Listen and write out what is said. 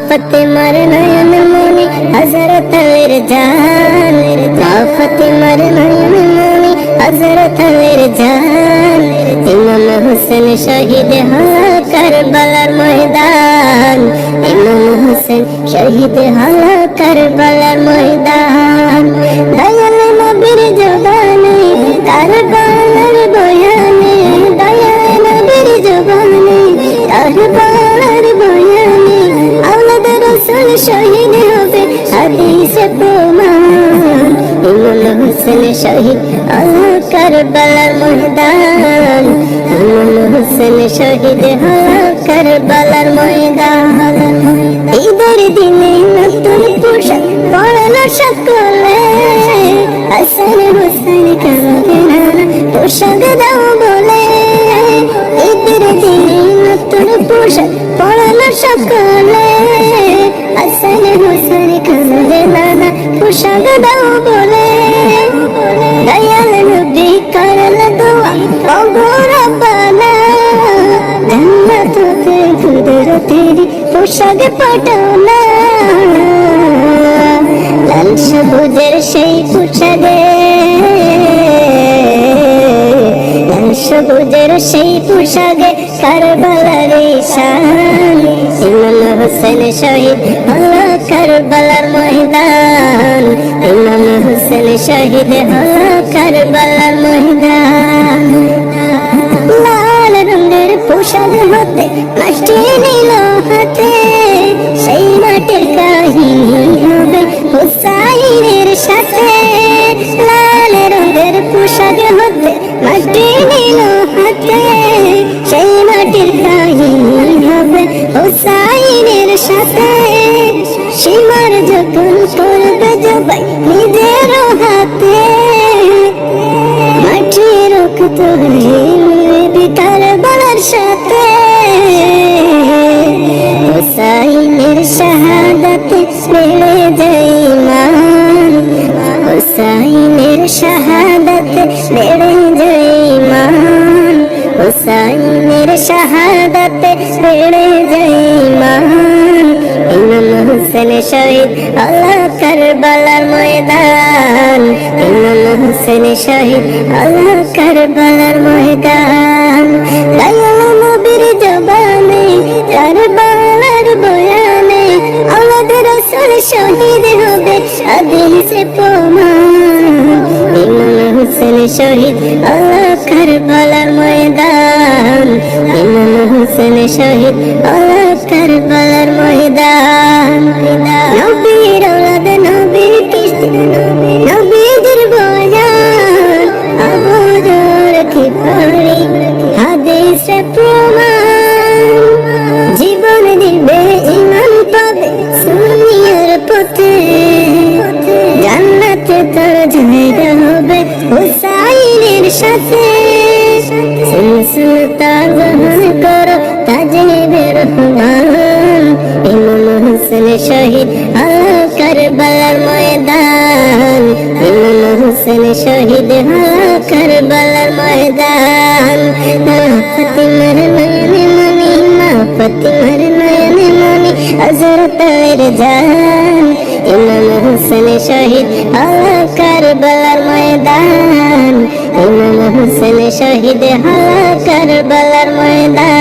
ফতেমার নয়ন মনি হজরত আলীর জান মা ফতেমার নয়ন মনি হজরত আলীর জান ইমাম হোসেন শহীদ হলা কারবালার ময়দান ইমাম হোসেন শহীদ হলা কারবালার ময়দান দয়াল নবীর শহীদ হবে, হাদিসে প্রমাণ। ইমাম হোসেন শহীদ, আল্লাহ কারবালার ময়দান। ইমাম হোসেন শহীদ, আল্লাহ কারবালার ময়দান। ঈদের দিনে নতুন পোশাক পড়ল সকলে। হাসান হোসেন কাঁদে না পোশাক দাও বলে। ঈদের দিনে নতুন পোশাক পড়ল সকলে। দোয়া অগোর পানা জান্নাত তে কুদরতেরি পোশাক পাঠানা। লাল সবুজের সেই পোশাকে, লাল সবুজের সেই পোশাকে কারবালার শান ইমাম হোসেন শহীদ হলো কারবালার ময়দান। শহীদ হলো কারবালার ময়দান। লাল রঙের পোশাক হতে মাটি নিল হাতে। সেই মাটির কাহিনী হবে হুসাইনের সাথে। লাল রঙের পোশাক হতে মাটি নিল হাতে। সেই মাটির কাহিনী হবে হুসাইনের সাথে। সীমার যখন করবে জবাই শাহাদাতে বেড়ে যায় মান হুসাইনের শাহাদাতে বেড়ে যায় মান ইমাম হোসেন শহীদ আল্লাহ কারবালার ময়দান ইমাম হোসেন শহীদ আল্লাহ কারবালার ময়দান দয়াল নবীর জবানে কারবালার বয়ানে আওলাদ রাসূল শহীদ হবে হাদিসে প্রমাণ ইমাম হোসেন শহীদ কারবালার ময়দান। ইমাম হোসেন শহীদ কারবালার ময়দান। নবীর আওলাদ, নবীর কিস্তি নবীদের বয়ান। আবুদর কি পড়ি হাদিসে প্রমাণ। জীবন দিবে ইমান পাবে সুনিয়ার পথে। জান্নাতে তোর জায়গা হবে সাথে সুলতান করো, তাজেবের রহমান ইমাম হোসেন শহীদ আল্লাহ কারবালার ময়দান। ইমাম হোসেন শহীদ আল্লাহ কারবালার ময়দান। ফতিমার নয়নে মনি মা ফতিমার নয়নে মনি হজরত জান। ইমাম হোসেন শহীদ আল্লাহ কারবালার ময়দান। ইমাম হোসেন শহীদ আল্লাহ কারবালার ময়দান